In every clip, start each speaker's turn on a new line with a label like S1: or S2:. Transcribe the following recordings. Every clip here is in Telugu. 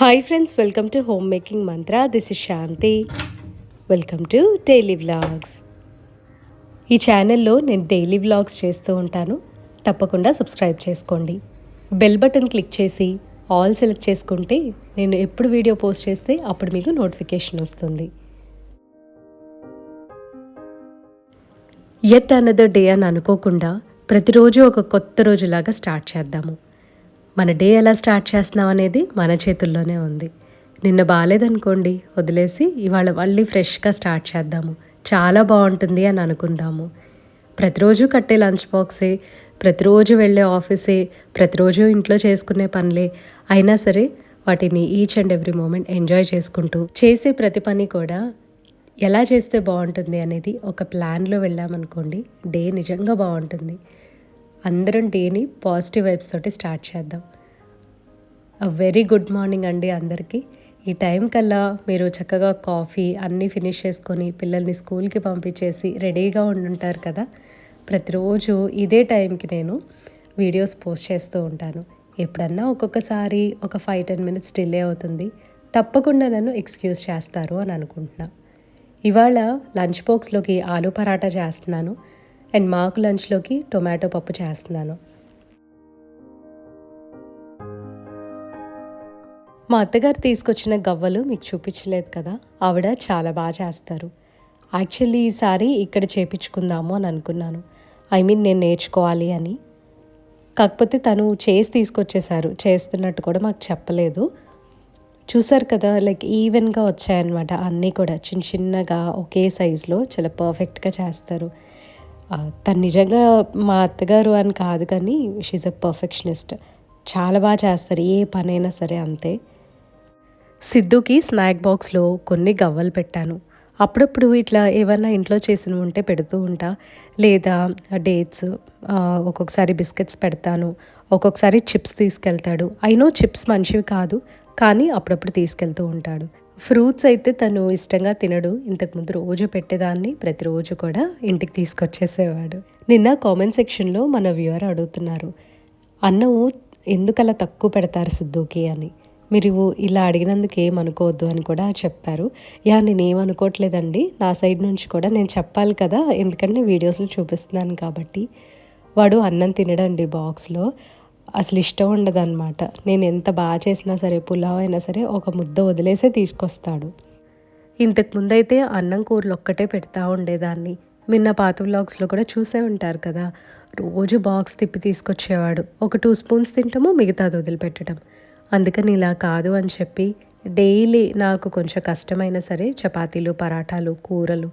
S1: Hi friends welcome to home making mantra this is Shanti welcome to daily vlogs ఈ ఛానల్లో నేను డైలీ వ్లాగ్స్ చేస్తూ ఉంటాను. తప్పకుండా సబ్స్క్రైబ్ చేసుకోండి. బెల్ బటన్ క్లిక్ చేసి ఆల్ సెలెక్ట్ చేసుకుంటే నేను ఎప్పుడు వీడియో పోస్ట్ చేస్తే అప్పుడు మీకు నోటిఫికేషన్ వస్తుంది. ఎట్ అనదర్ డే అని అనుకోకుండా ప్రతిరోజు ఒక కొత్త రోజులాగా స్టార్ట్ చేద్దాము. మన డే ఎలా స్టార్ట్ చేస్తున్నాం అనేది మన చేతుల్లోనే ఉంది. నిన్న బాగాలేదనుకోండి వదిలేసి ఇవాళ మళ్ళీ ఫ్రెష్గా స్టార్ట్ చేద్దాము. చాలా బాగుంటుంది అని అనుకుందాము. ప్రతిరోజు కట్టే లంచ్ బాక్సే ప్రతిరోజు వెళ్ళే ఆఫీసే ప్రతిరోజు ఇంట్లో చేసుకునే పనులే అయినా సరే వాటిని each and every moment enjoy చేసుకుంటూ చేసే ప్రతి పని కూడా ఎలా చేస్తే బాగుంటుంది అనేది ఒక ప్లాన్లో వెళ్ళామనుకోండి డే నిజంగా బాగుంటుంది. అందరం డేని పాజిటివ్ వైబ్స్ తోటి స్టార్ట్ చేద్దాం. వెరీ గుడ్ మార్నింగ్ అండి అందరికీ. ఈ టైం కల్లా మీరు చక్కగా కాఫీ అన్నీ ఫినిష్ చేసుకొని పిల్లల్ని స్కూల్కి పంపించేసి రెడీగా ఉండుంటారు కదా. ప్రతిరోజు ఇదే టైంకి నేను వీడియోస్ పోస్ట్ చేస్తూ ఉంటాను. ఎప్పుడన్నా ఒక్కొక్కసారి ఒక ఫైవ్ టెన్ మినిట్స్ డిలే అవుతుంది. తప్పకుండా నన్ను ఎక్స్క్యూజ్ చేస్తారు అని అనుకుంటున్నా. ఇవాళ లంచ్ బాక్స్లోకి ఆలూ పరాటా చేస్తున్నాను. అండ్ మాకు లంచ్లోకి టొమాటో పప్పు చేస్తున్నాను. మా అత్తగారు తీసుకొచ్చిన గవ్వలు మీకు చూపించలేదు కదా ఆవిడ చాలా బాగా చేస్తారు. యాక్చువల్లీ ఈసారి ఇక్కడ చేపించుకుందాము అని అనుకున్నాను. ఐ మీన్ నేను నేర్చుకోవాలి అని. కాకపోతే తను చేసి తీసుకొచ్చేసారు చేస్తున్నట్టు కూడా మాకు చెప్పలేదు. చూసారు కదా లైక్ ఈవెన్గా వచ్చాయన్నమాట. అన్నీ కూడా చిన్న చిన్నగా ఒకే సైజులో చాలా పర్ఫెక్ట్గా చేస్తారు. తను నిజంగా మా అత్తగారు అని కాదు కానీ షీజ్ అ పర్ఫెక్షనిస్ట్ చాలా బాగా చేస్తారు ఏ పనైనా సరే అంతే. సిద్ధుకి స్నాక్ బాక్స్లో కొన్ని గవ్వలు పెట్టాను. అప్పుడప్పుడు ఇట్లా ఏమన్నా ఇంట్లో చేసినవి ఉంటే పెడుతూ ఉంటా. లేదా డేట్స్ ఒక్కొక్కసారి బిస్కెట్స్ పెడతాను. ఒక్కొక్కసారి చిప్స్ తీసుకెళ్తాడు. అయినో చిప్స్ మంచివి కాదు కానీ అప్పుడప్పుడు తీసుకెళ్తూ ఉంటాడు. ఫ్రూట్స్ అయితే తను ఇష్టంగా తినడు. ఇంతకుముందు రోజు పెట్టేదాన్ని ప్రతిరోజు కూడా ఇంటికి తీసుకొచ్చేసేవాడు. నిన్న కామెంట్ సెక్షన్లో మన వ్యూవర్ అడుగుతున్నారు అన్నం ఎందుకలా తక్కువ పెడతారు సిద్ధుకి? అని. మీరు ఇలా అడిగినందుకు ఏమనుకోవద్దు అని కూడా చెప్పారు. యా నేనేమనుకోవట్లేదండి నా సైడ్ నుంచి కూడా నేను చెప్పాలి కదా ఎందుకంటే వీడియోస్లో చూపిస్తున్నాను కాబట్టి. వాడు అన్నం తినడండి బాక్స్లో. అసలు ఇష్టం ఉండదన్నమాట. నేను ఎంత బాగా చేసినా సరే పులావ్ అయినా సరే ఒక ముద్ద వదిలేసే తీసుకొస్తాడు. ఇంతకు ముందైతే అన్నం కూరలు ఒక్కటే పెడతా ఉండేదాన్ని. నిన్న పాత వ్లాగ్స్లో కూడా చూసే ఉంటారు కదా రోజు బాక్స్ తిప్పి తీసుకొచ్చేవాడు. ఒక టూ స్పూన్స్ తింటాము మిగతాది వదిలిపెట్టడం. అందుకని ఇలా కాదు అని చెప్పి డైలీ నాకు కొంచెం కష్టమైనా సరే చపాతీలు పరాటాలు కూరలు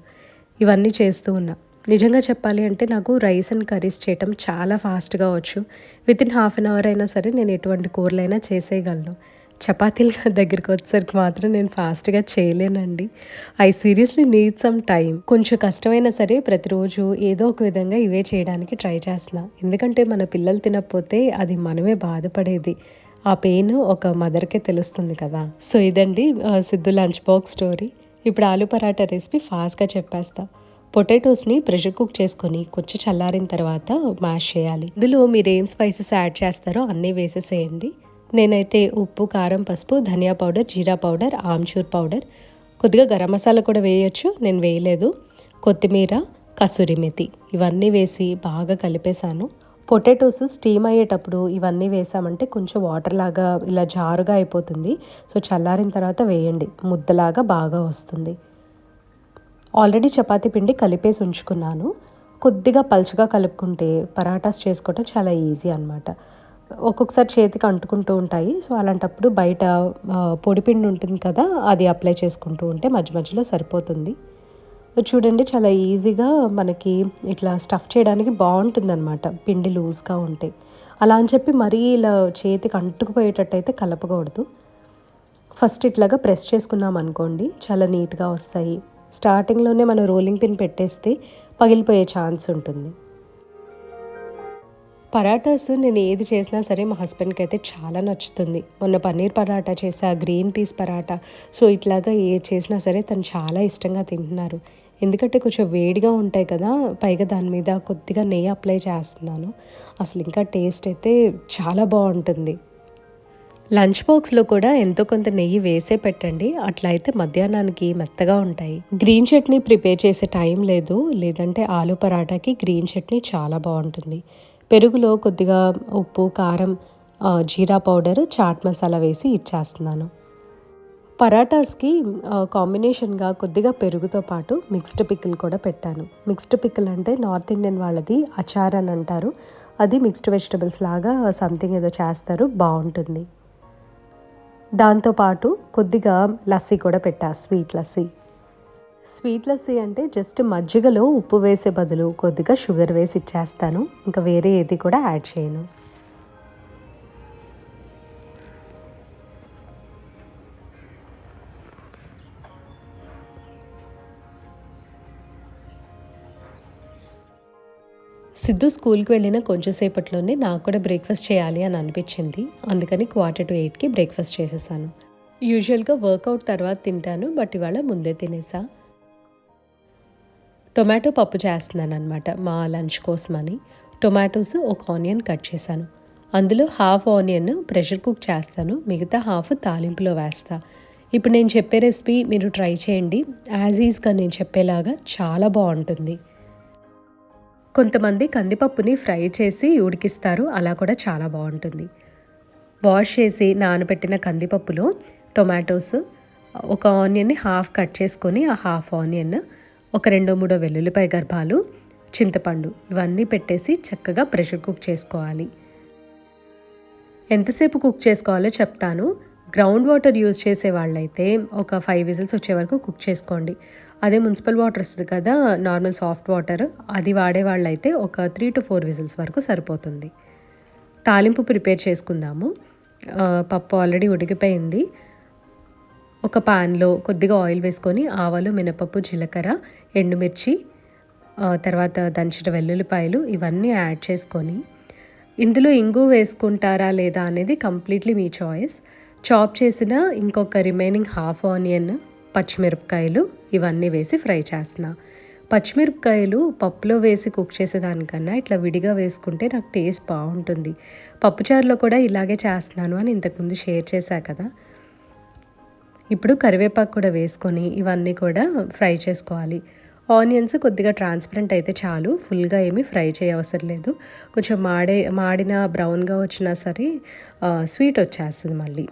S1: ఇవన్నీ చేస్తూ ఉన్నా. నిజంగా చెప్పాలి అంటే నాకు రైస్ అండ్ కర్రీస్ చేయటం చాలా ఫాస్ట్గా వచ్చు. Within half an hour అయినా సరే నేను ఎటువంటి కూరలైనా చేసేయగలను. చపాతీల దగ్గరికి వచ్చేసరికి మాత్రం నేను ఫాస్ట్గా చేయలేనండి. I seriously need some time కొంచెం కష్టమైనా సరే ప్రతిరోజు ఏదో ఒక విధంగా ఇవే చేయడానికి ట్రై చేస్తున్నా. ఎందుకంటే మన పిల్లలు తినకపోతే అది మనమే బాధపడేది. ఆ పెయిన్ ఒక మదర్కే తెలుస్తుంది కదా. సో ఇదండి సిద్ధు లంచ్ బాక్స్ స్టోరీ. ఇప్పుడు ఆలు పరాటా రెసిపీ ఫాస్ట్గా చెప్పేస్తా. పొటాటోస్ని ప్రెషర్ కుక్ చేసుకొని కొంచెం చల్లారిన తర్వాత మ్యాష్ చేయాలి. ఇందులో మీరు ఏం స్పైసెస్ యాడ్ చేస్తారో అన్నీ వేసేసేయండి. నేనైతే ఉప్పు కారం పసుపు ధనియా పౌడర్ జీరా పౌడర్ ఆమ్చూర్ పౌడర్. కొద్దిగా గరం మసాలా కూడా వేయొచ్చు నేను వేయలేదు. కొత్తిమీర కసూరి మెతి ఇవన్నీ వేసి బాగా కలిపేశాను. పొటాటోస్ స్టీమ్ అయ్యేటప్పుడు ఇవన్నీ వేసామంటే కొంచెం వాటర్ లాగా ఇలా జారుగా అయిపోతుంది. సో చల్లారిన తర్వాత వేయండి. ముద్దలాగా బాగా వస్తుంది. ఆల్రెడీ చపాతీ పిండి కలిపేసి ఉంచుకున్నాను. కొద్దిగా పలుచగా కలుపుకుంటే పరాటాస్ చేసుకోవటం చాలా ఈజీ అనమాట ఒక్కొక్కసారి చేతికి అంటుకుంటూ ఉంటాయి. సో అలాంటప్పుడు బయట పొడిపిండి ఉంటుంది కదా అది అప్లై చేసుకుంటూ ఉంటే మధ్య మధ్యలో సరిపోతుంది. చూడండి చాలా ఈజీగా మనకి ఇట్లా స్టఫ్ చేయడానికి బాగుంటుంది అనమాట పిండి లూజ్గా ఉంటే. అలా అని చెప్పి మరీ ఇలా చేతికి అంటుకుపోయేటట్టు అయితే కలపకూడదు. ఫస్ట్ ఇట్లాగా ప్రెస్ చేసుకున్నాం అనుకోండి చాలా నీట్గా వస్తాయి. స్టార్టింగ్లోనే మనం రోలింగ్ పిన్ పెట్టేస్తే పగిలిపోయే ఛాన్స్ ఉంటుంది. పరాటాస్ నేను ఏది చేసినా సరే మా హస్బెండ్కి అయితే చాలా నచ్చుతుంది. మొన్న పన్నీర్ పరాటా చేసా గ్రీన్ పీస్ పరాటా. సో ఇట్లాగా ఏ చేసినా సరే తను చాలా ఇష్టంగా తింటున్నారు. ఎందుకంటే కొంచెం వేడిగా ఉంటాయి కదా పైగా దాని మీద కొద్దిగా నెయ్యి అప్లై చేస్తున్నాను. అసలు ఇంకా టేస్ట్ అయితే చాలా బాగుంటుంది. లంచ్ బాక్స్లో కూడా ఎంతో కొంత నెయ్యి వేసే పెట్టండి. అట్లా అయితే మధ్యాహ్నానికి మెత్తగా ఉంటాయి. గ్రీన్ చట్నీ ప్రిపేర్ చేసే టైం లేదు. లేదంటే ఆలు పరాటాకి గ్రీన్ చట్నీ చాలా బాగుంటుంది. పెరుగులో కొద్దిగా ఉప్పు కారం జీరా పౌడర్ చాట్ మసాలా వేసి ఇచ్చేస్తున్నాను. పరాటాస్కి కాంబినేషన్గా కొద్దిగా పెరుగుతో పాటు మిక్స్డ్ పికిల్ కూడా పెట్టాను. మిక్స్డ్ పికిల్ అంటే నార్త్ ఇండియన్ వాళ్ళది అచార్ అని అంటారు. అది మిక్స్డ్ వెజిటబుల్స్ లాగా సంథింగ్ ఏదో చేస్తారు. బాగుంటుంది. దాంతోపాటు కొద్దిగా లస్సీ కూడా పెట్టా స్వీట్ లస్సీ. స్వీట్ లస్సీ అంటే జస్ట్ మజ్జిగలో ఉప్పు వేసే బదులు కొద్దిగా షుగర్ వేసి ఇచ్చేస్తాను. ఇంకా వేరే ఏది కూడా యాడ్ చేయను. సిద్ధు స్కూల్కి వెళ్ళిన కొంచెంసేపట్లోనే నాకు కూడా బ్రేక్ఫాస్ట్ చేయాలి అని అనిపించింది. అందుకని క్వార్టర్ టు ఎయిట్కి బ్రేక్ఫాస్ట్ చేసేసాను. యూజువల్గా వర్కౌట్ తర్వాత తింటాను బట్ ఇవాళ ముందే తినేసా. టొమాటో పప్పు చేస్తున్నాను అనమాట మా లంచ్ కోసమని. టొమాటోస్ ఒక ఆనియన్ కట్ చేశాను. అందులో హాఫ్ ఆనియన్ ప్రెషర్ కుక్ చేస్తాను మిగతా హాఫ్ తాలింపులో వేస్తా. ఇప్పుడు నేను చెప్పే రెసిపీ మీరు ట్రై చేయండి. యాజ్ ఈజ్గా నేను చెప్పేలాగా చాలా బాగుంటుంది. కొంతమంది కందిపప్పుని ఫ్రై చేసి ఉడికిస్తారు. అలా కూడా చాలా బాగుంటుంది. వాష్ చేసి నానబెట్టిన కందిపప్పులో టొమాటోస్ ఒక ఆనియన్ని హాఫ్ కట్ చేసుకొని ఆ హాఫ్ ఆనియన్ ఒక రెండో మూడో వెల్లుల్లిపాయ గర్భాలు చింతపండు ఇవన్నీ పెట్టేసి చక్కగా ప్రెషర్ కుక్ చేసుకోవాలి. ఎంతసేపు కుక్ చేసుకోవాలో చెప్తాను. గ్రౌండ్ వాటర్ యూజ్ చేసే వాళ్ళైతే ఒక ఫైవ్ విజిల్స్ వచ్చే వరకు కుక్ చేసుకోండి. అదే మున్సిపల్ వాటర్ వస్తుంది కదా నార్మల్ సాఫ్ట్ వాటర్ అది వాడే వాళ్ళైతే ఒక త్రీ టు ఫోర్ విజిల్స్ వరకు సరిపోతుంది. తాలింపు ప్రిపేర్ చేసుకుందాము. పప్పు ఆల్రెడీ ఉడికిపోయింది. ఒక పాన్లో కొద్దిగా ఆయిల్ వేసుకొని ఆవాలు మినపప్పు జీలకర్ర ఎండుమిర్చి తర్వాత దంచిన వెల్లుల్లిపాయలు ఇవన్నీ యాడ్ చేసుకొని ఇందులో ఇంగు వేసుకుంటారా లేదా అనేది కంప్లీట్లీ మీ చాయిస్. చాప్ చేసిన ఇంకొక రిమైనింగ్ హాఫ్ ఆనియన్ పచ్చిమిరపకాయలు ఇవన్నీ వేసి ఫ్రై చేస్తున్నా. పచ్చిమిరపకాయలు పప్పులో వేసి కుక్ చేసేదానికన్నా ఇట్లా విడిగా వేసుకుంటే నాకు టేస్ట్ బాగుంటుంది. పప్పుచారులో కూడా ఇలాగే చేస్తున్నాను అని ఇంతకుముందు షేర్ చేశా కదా. ఇప్పుడు కరివేపాకు కూడా వేసుకొని ఇవన్నీ కూడా ఫ్రై చేసుకోవాలి. ఆనియన్స్ కొద్దిగా ట్రాన్స్పరెంట్ అయితే చాలు ఫుల్గా ఏమీ ఫ్రై చేయవసరం లేదు. కొంచెం మాడే మాడిన బ్రౌన్గా వచ్చినా సరే స్వీట్ వచ్చేస్తుంది మళ్ళీ.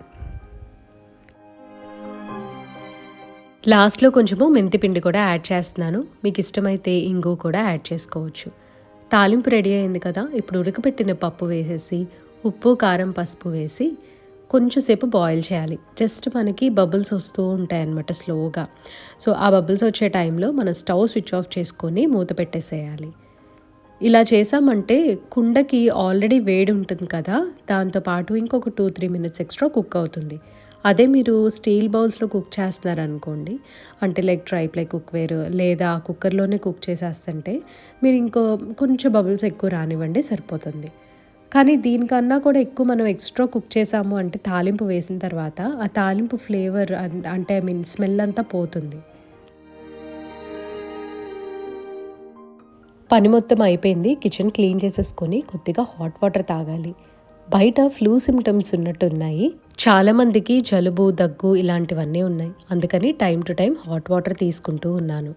S1: లాస్ట్లో కొంచెము మెంతిపిండి కూడా యాడ్ చేస్తున్నాను. మీకు ఇష్టమైతే ఇంగు కూడా యాడ్ చేసుకోవచ్చు. తాలింపు రెడీ అయింది కదా ఇప్పుడు ఉడకపెట్టిన పప్పు వేసేసి ఉప్పు కారం పసుపు వేసి కొంచెంసేపు బాయిల్ చేయాలి. జస్ట్ మనకి బబుల్స్ వస్తూ ఉంటాయి అన్నమాట స్లోగా. సో ఆ బబుల్స్ వచ్చే టైంలో మనం స్టవ్ స్విచ్ ఆఫ్ చేసుకొని మూత పెట్టేసేయాలి. ఇలా చేసామంటే కుండకి ఆల్రెడీ వేడి ఉంటుంది కదా దాంతోపాటు ఇంకొక two three minutes extra cook అవుతుంది. అదే మీరు స్టీల్ బౌల్స్లో కుక్ చేస్తున్నారనుకోండి అంటే లైక్ ట్రైప్లై కుక్వేర్ లేదా కుక్కర్లోనే కుక్ చేసేస్తుంటే మీరు ఇంకో కొంచెం బబుల్స్ ఎక్కువ రానివ్వండి సరిపోతుంది. కానీ దీనికన్నా కూడా ఎక్కువ మనం ఎక్స్ట్రా కుక్ చేసాము అంటే తాలింపు వేసిన తర్వాత ఆ తాలింపు ఫ్లేవర్ అంటే ఐ మీన్ స్మెల్ అంతా పోతుంది. పని మొత్తం అయిపోయింది కిచెన్ క్లీన్ చేసేసుకొని కొద్దిగా హాట్ వాటర్ తాగాలి. బయట ఫ్లూ సిమ్టమ్స్ ఉన్నట్టు ఉన్నాయి చాలామందికి జలుబు దగ్గు ఇలాంటివన్నీ ఉన్నాయి. అందుకని time to time hot water తీసుకుంటూ ఉన్నాను.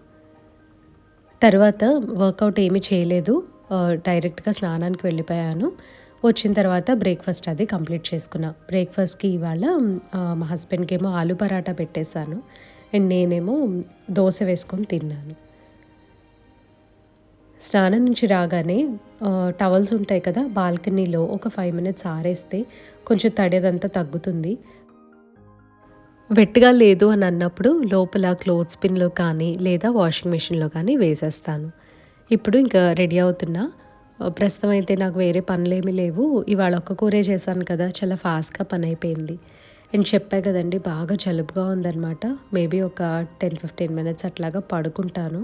S1: తర్వాత వర్కౌట్ ఏమీ చేయలేదు. డైరెక్ట్గా స్నానానికి వెళ్ళిపోయాను. వచ్చిన తర్వాత బ్రేక్ఫాస్ట్ అది కంప్లీట్ చేసుకున్నా. బ్రేక్ఫాస్ట్కి ఇవాళ మా హస్బెండ్కి ఏమో ఆలు పరాటా పెట్టేశాను. అండ్ నేనేమో దోశ వేసుకొని తిన్నాను. స్నానం నుంచి రాగానే టవల్స్ ఉంటాయి కదా బాల్కనీలో ఒక ఫైవ్ మినిట్స్ ఆరేస్తే కొంచెం తడేదంతా తగ్గుతుంది. వెట్టిగా లేదు అని అన్నప్పుడు లోపల క్లోత్స్ పిన్లో కానీ లేదా వాషింగ్ మెషిన్లో కానీ వేసేస్తాను. ఇప్పుడు ఇంకా రెడీ అవుతున్నా. ప్రస్తుతం అయితే నాకు వేరే పనులేమీ లేవు. ఇవాళ ఒక్క కూరే చేశాను కదా చాలా ఫాస్ట్గా పని అయిపోయింది. నేను చెప్పా కదండి బాగా జలుబుగా ఉందన్నమాట. మేబీ ఒక టెన్ ఫిఫ్టీన్ మినిట్స్ అట్లాగా పడుకుంటాను.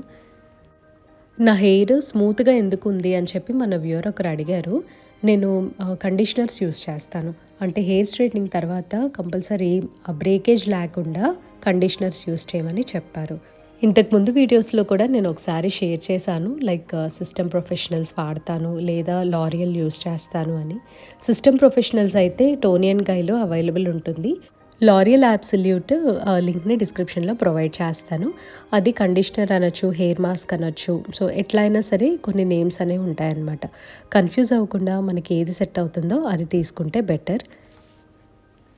S1: నా హెయిర్ స్మూత్గా ఎందుకు ఉంది అని చెప్పి మన వ్యూర్ ఒకరు అడిగారు. నేను కండిషనర్స్ యూస్ చేస్తాను. అంటే హెయిర్ స్ట్రైట్నింగ్ తర్వాత కంపల్సరీ బ్రేకేజ్ లేకుండా కండిషనర్స్ యూస్ చేయమని చెప్పారు. ఇంతకుముందు వీడియోస్లో కూడా నేను ఒకసారి షేర్ చేశాను. లైక్ సిస్టమ్ ప్రొఫెషనల్స్ వాడతాను లేదా లారియల్ యూస్ చేస్తాను అని. సిస్టమ్ ప్రొఫెషనల్స్ అయితే టోనియన్ గైలో అవైలబుల్ ఉంటుంది. లారియల్ యాప్సల్యూట్ లింక్ని డిస్క్రిప్షన్లో ప్రొవైడ్ చేస్తాను. అది కండిషనర్ అనొచ్చు హెయిర్ మాస్క్ అనొచ్చు. సో ఎట్లా అయినా సరే కొన్ని నేమ్స్ అనేవి ఉంటాయన్నమాట. కన్ఫ్యూజ్ అవ్వకుండా మనకి ఏది సెట్ అవుతుందో అది తీసుకుంటే బెటర్.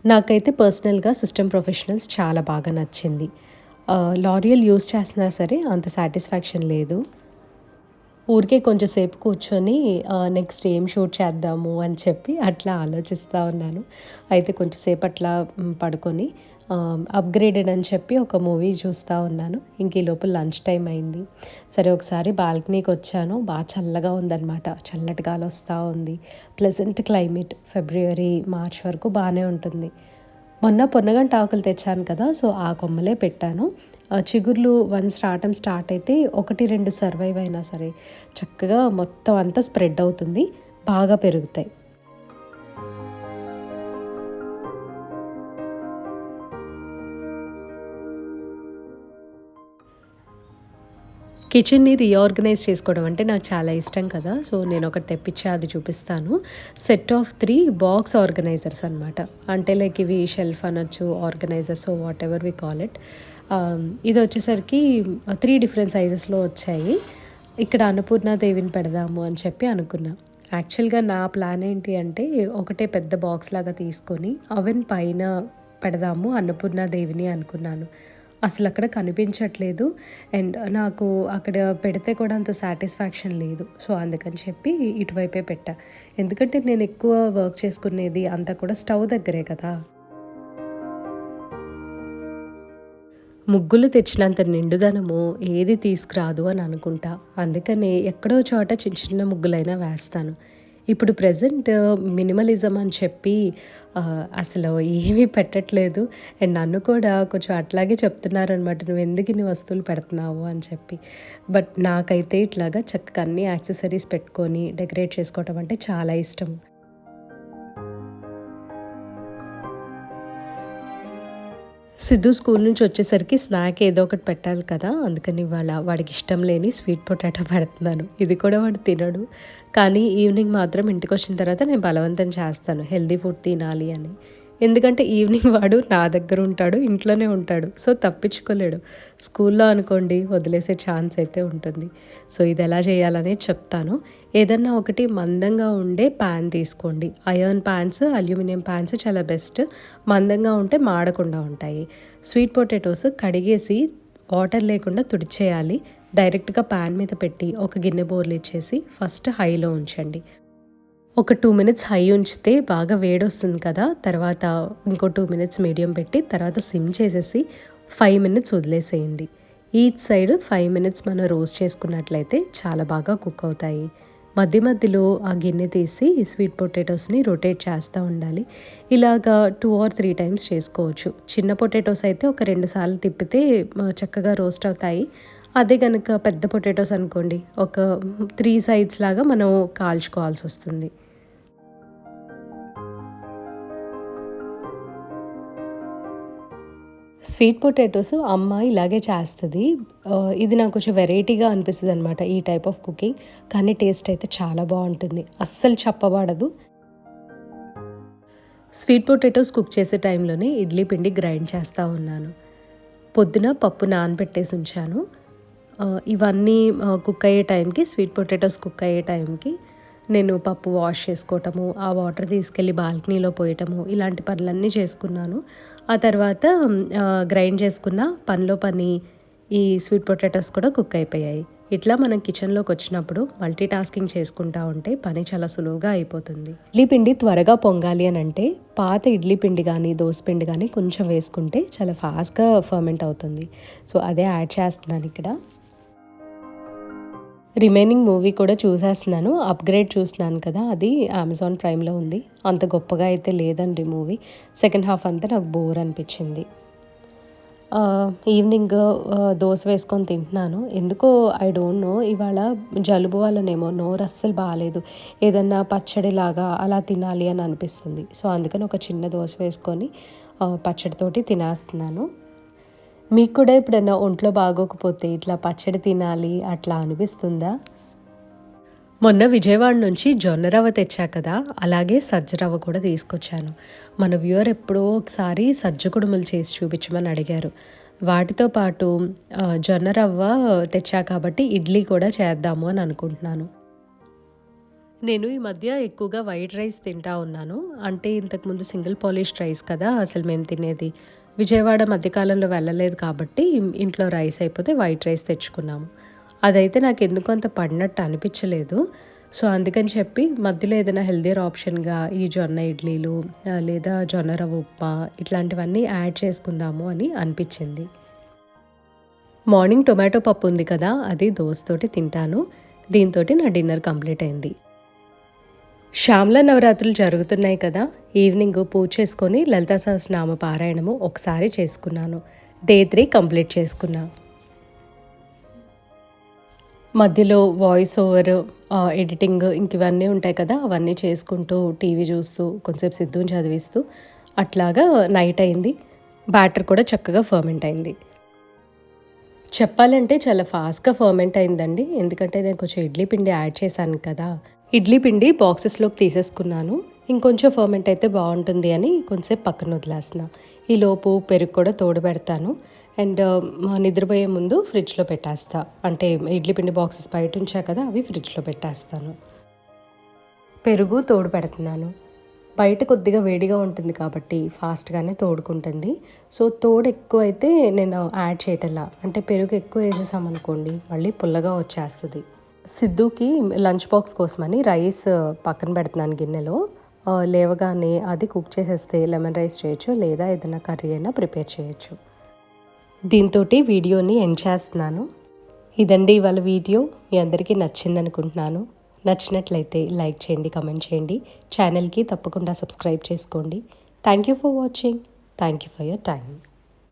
S1: నాకైతే పర్సనల్గా సిస్టమ్ ప్రొఫెషనల్స్ చాలా బాగా నచ్చింది. లారియల్ యూస్ చేస్తున్నా సరే అంత సాటిస్ఫాక్షన్ లేదు. ఊరికే కొంచెంసేపు కూర్చొని నెక్స్ట్ ఏం షూట్ చేద్దాము అని చెప్పి అట్లా ఆలోచిస్తూ ఉన్నాను. అయితే కొంచెంసేపు అట్లా పడుకొని అప్గ్రేడెడ్ అని చెప్పి ఒక మూవీ చూస్తూ ఉన్నాను. ఇంక ఈ లోపల లంచ్ టైం అయింది. సరే ఒకసారి బాల్కనీకి వచ్చాను. బాగా చల్లగా ఉందన్నమాట. చల్లటి గాలి వస్తూ ఉంది. ప్లెజెంట్ క్లైమేట్ ఫిబ్రవరి మార్చ్ వరకు బాగానే ఉంటుంది. మొన్న పొన్నగంట ఆకులు తెచ్చాను కదా సో ఆ కొమ్మలే పెట్టాను. చిగుర్లు వన్ స్టార్టం స్టార్ట్ అయితే ఒకటి రెండు సర్వైవ్ అయినా సరే చక్కగా మొత్తం అంతా స్ప్రెడ్ అవుతుంది బాగా పెరుగుతాయి. కిచెన్ని రీఆర్గనైజ్ చేసుకోవడం అంటే నాకు చాలా ఇష్టం కదా సో నేను ఒకటి తెప్పించి అది చూపిస్తాను. Set of three box organisers అనమాట అంటే లైక్ ఇవి షెల్ఫ్ అనొచ్చు organisers so whatever we call it ఇది వచ్చేసరికి త్రీ డిఫరెంట్ సైజెస్లో వచ్చాయి. ఇక్కడ అన్నపూర్ణాదేవిని పెడదాము అని చెప్పి అనుకున్నా. యాక్చువల్గా నా ప్లాన్ ఏంటి అంటే ఒకటే పెద్ద బాక్స్ లాగా తీసుకొని అవెన్ పైన పెడదాము అన్నపూర్ణాదేవిని అనుకున్నాను. అసలు అక్కడ కనిపించట్లేదు. అండ్ నాకు అక్కడ పెడితే కూడా అంత సాటిస్ఫాక్షన్ లేదు. సో అందుకని చెప్పి ఇటువైపే పెట్టా. ఎందుకంటే నేను ఎక్కువ వర్క్ చేసుకునేది అంతా కూడా స్టవ్ దగ్గరే కదా. ముగ్గులు తెచ్చినంత నిండుదనము ఏది తీసుకురాదు అని అనుకుంటా. అందుకనే ఎక్కడో చోట చిన్న చిన్న ముగ్గులైనా వేస్తాను. ఇప్పుడు ప్రజెంట్ మినిమలిజం అని చెప్పి అసలు ఏమీ పెట్టట్లేదు. అండ్ నన్ను కూడా కొంచెం అట్లాగే చెప్తున్నారనమాట నువ్వు ఎందుకు ఇన్ని వస్తువులు పెడుతున్నావు? అని చెప్పి. బట్ నాకైతే ఇట్లాగా చక్కగా అన్ని యాక్సెసరీస్ పెట్టుకొని డెకరేట్ చేసుకోవటం అంటే చాలా ఇష్టం. సిద్ధు స్కూల్ నుంచి వచ్చేసరికి స్నాక్ ఏదో ఒకటి పెట్టాలి కదా అందుకని వాళ్ళ వాడికి ఇష్టం లేని స్వీట్ పొటాటో పెడుతున్నాను. ఇది కూడా వాడు తినడు. కానీ ఈవినింగ్ మాత్రం ఇంటికి వచ్చిన తర్వాత నేను బలవంతం చేస్తాను. హెల్దీ ఫుడ్ తినాలి అని. ఎందుకంటే ఈవినింగ్ వాడు నా దగ్గర ఉంటాడు ఇంట్లోనే ఉంటాడు. సో తప్పించుకోలేడు. స్కూల్లో అనుకోండి వదిలేసే ఛాన్స్ అయితే ఉంటుంది. సో ఇది ఎలా చేయాలనే చెప్తాను. ఏదన్నా ఒకటి మందంగా ఉండే ప్యాన్ తీసుకోండి. అయర్న్ ప్యాన్స్ అల్యూమినియం ప్యాన్స్ చాలా బెస్ట్ మందంగా ఉంటే మాడకుండా ఉంటాయి. స్వీట్ పొటాటోస్ కడిగేసి వాటర్ లేకుండా తుడిచేయాలి. డైరెక్ట్గా ప్యాన్ మీద పెట్టి ఒక గిన్నె బోర్లు ఇచ్చేసి ఫస్ట్ హైలో ఉంచండి. ఒక టూ మినిట్స్ హై ఉంచితే బాగా వేడొస్తుంది కదా. తర్వాత ఇంకో టూ మినిట్స్ మీడియం పెట్టి తర్వాత సిమ్ చేసేసి ఫైవ్ మినిట్స్ వదిలేసేయండి. ఈచ్ సైడ్ ఫైవ్ మినిట్స్ మనం రోస్ట్ చేసుకున్నట్లయితే చాలా బాగా కుక్ అవుతాయి. మధ్య మధ్యలో ఆ గిన్నె తీసి స్వీట్ పొటాటోస్ని రొటేట్ చేస్తూ ఉండాలి. ఇలాగా టూ ఆర్ త్రీ టైమ్స్ చేసుకోవచ్చు. చిన్న పొటాటోస్ అయితే ఒక రెండు సార్లు తిప్పితే చక్కగా రోస్ట్ అవుతాయి. అదే కనుక పెద్ద పొటాటోస్ అనుకోండి ఒక త్రీ సైడ్స్ లాగా మనం కాల్చుకోవాల్సి వస్తుంది. స్వీట్ పొటాటోస్ అమ్మ ఇలాగే చేస్తుంది. ఇది నాకు కొంచెం వెరైటీగా అనిపిస్తుంది అనమాట ఈ టైప్ ఆఫ్ కుకింగ్. కానీ టేస్ట్ అయితే చాలా బాగుంటుంది. అస్సలు చెప్పబడదు. స్వీట్ పొటాటోస్ కుక్ చేసే టైంలోనే ఇడ్లీ పిండి గ్రైండ్ చేస్తూ ఉన్నాను. పొద్దున పప్పు నానబెట్టేసి ఉంచాను. ఇవన్నీ కుక్ అయ్యే టైంకి స్వీట్ పొటాటోస్ కుక్ అయ్యే టైంకి నేను పప్పు వాష్ చేసుకోవటము ఆ వాటర్ తీసుకెళ్ళి బాల్కనీలో పోయటము ఇలాంటి పనులన్నీ చేసుకున్నాను. ఆ తర్వాత గ్రైండ్ చేసుకున్న పనిలో పని ఈ స్వీట్ పొటాటోస్ కూడా కుక్ అయిపోయాయి. ఇట్లా మనం కిచెన్లోకి వచ్చినప్పుడు మల్టీ టాస్కింగ్ చేసుకుంటా ఉంటే పని చాలా సులువుగా అయిపోతుంది. ఇడ్లీ పిండి త్వరగా పొంగాలి అని అంటే పాత ఇడ్లీ పిండి కానీ దోశ పిండి కానీ కొంచెం వేసుకుంటే చాలా ఫాస్ట్గా ఫర్మెంట్ అవుతుంది. సో అదే యాడ్ చేస్తున్నాను ఇక్కడ. రిమైనింగ్ మూవీ కూడా చూసేస్తున్నాను. అప్గ్రేడ్ చూస్తున్నాను కదా అది అమెజాన్ ప్రైమ్లో ఉంది. అంత గొప్పగా అయితే లేదండి మూవీ. సెకండ్ హాఫ్ అంతా నాకు బోర్ అనిపించింది. ఈవినింగ్ దోశ వేసుకొని తింటున్నాను. ఎందుకో ఐ డోంట్ నో ఇవాళ జలుబు వల్లనేమో నోరు అస్సలు బాగాలేదు ఏదన్నా పచ్చడిలాగా అలా తినాలి అని అనిపిస్తుంది. సో అందుకని ఒక చిన్న దోశ వేసుకొని పచ్చడితోటి తినేస్తున్నాను. మీకు కూడా ఎప్పుడైనా ఒంట్లో బాగోకపోతే ఇట్లా పచ్చడి తినాలి అట్లా అనిపిస్తుందా? మొన్న విజయవాడ నుంచి జొన్నరవ్వ తెచ్చా కదా అలాగే సజ్జరవ్వ కూడా తీసుకొచ్చాను. మన వ్యూవర్ ఎప్పుడో ఒకసారి సజ్జ కుడుములు చేసి చూపించమని అడిగారు. వాటితో పాటు జొన్నరవ్వ తెచ్చా కాబట్టి ఇడ్లీ కూడా చేద్దాము అని అనుకుంటున్నాను. నేను ఈ మధ్య ఎక్కువగా వైట్ రైస్ తింటా ఉన్నాను. అంటే ఇంతకుముందు సింగిల్ పాలిష్డ్ రైస్ కదా అసలు మేము తినేది. విజయవాడ మధ్యకాలంలో వెళ్ళలేదు కాబట్టి ఇంట్లో రైస్ అయిపోతే వైట్ రైస్ తెచ్చుకున్నాము. అదైతే నాకు ఎందుకు అంత పడినట్టు అనిపించలేదు. సో అందుకని చెప్పి మధ్యలో ఏదైనా హెల్దియర్ ఆప్షన్గా ఈ జొన్న ఇడ్లీలు లేదా జొన్న రవ్వ ఉప్మా ఇట్లాంటివన్నీ యాడ్ చేసుకుందాము అని అనిపించింది. మార్నింగ్ టొమాటో పప్పు ఉంది కదా అది దోస్తోటి తింటాను. దీంతో నా డిన్నర్ కంప్లీట్ అయింది. శ్యామల నవరాత్రులు జరుగుతున్నాయి కదా. ఈవినింగ్ పూజ చేసుకొని లలితా సహస్రనామ పారాయణము ఒకసారి చేసుకున్నాను. డే త్రీ కంప్లీట్ చేసుకున్నా. మధ్యలో వాయిస్ ఓవర్ ఎడిటింగ్ ఇంక ఇవన్నీ ఉంటాయి కదా. అవన్నీ చేసుకుంటూ టీవీ చూస్తూ కొంచెంసేపు సిద్ధం చదివిస్తూ అట్లాగా నైట్ అయింది. బ్యాటర్ కూడా చక్కగా ఫర్మెంట్ అయింది. చెప్పాలంటే చాలా ఫాస్ట్గా ఫర్మెంట్ అయిందండి. ఎందుకంటే నేను కొంచెం ఇడ్లీ పిండి యాడ్ చేశాను కదా. ఇడ్లీ పిండి బాక్సెస్లోకి తీసేసుకున్నాను. ఇంకొంచెం ఫర్మెంట్ అయితే బాగుంటుంది అని కొంచెంసేపు పక్కన వదిలేసిన ఈ లోపు పెరుగు కూడా తోడు పెడతాను. అండ్ నిద్రపోయే ముందు ఫ్రిడ్జ్లో పెట్టేస్తా. అంటే ఇడ్లీ పిండి బాక్సెస్ బయట ఉంచా కదా అవి ఫ్రిడ్జ్లో పెట్టేస్తాను. పెరుగు తోడు పెడుతున్నాను. బయట కొద్దిగా వేడిగా ఉంటుంది కాబట్టి ఫాస్ట్గానే తోడుకుంటుంది. సో తోడు ఎక్కువ అయితే నేను యాడ్ చేయటల్లా. అంటే పెరుగు ఎక్కువ వేసేసామనుకోండి మళ్ళీ పుల్లగా వచ్చేస్తుంది. సిద్ధుకి లంచ్ బాక్స్ కోసమని రైస్ పక్కన పెడుతున్నాను గిన్నెలో. లేవగానే అది కుక్ చేసేస్తే లెమన్ రైస్ చేయొచ్చు లేదా ఏదైనా కర్రీ అయినా ప్రిపేర్ చేయొచ్చు. దీంతో వీడియోని ఎండ్ చేస్తున్నాను. ఇదండి ఇవాళ వీడియో. మీ అందరికీ నచ్చింది అనుకుంటున్నాను నచ్చినట్లయితే లైక్ చేయండి కమెంట్ చేయండి. ఛానల్కి తప్పకుండా సబ్స్క్రైబ్ చేసుకోండి. Thank you for watching thank you for your time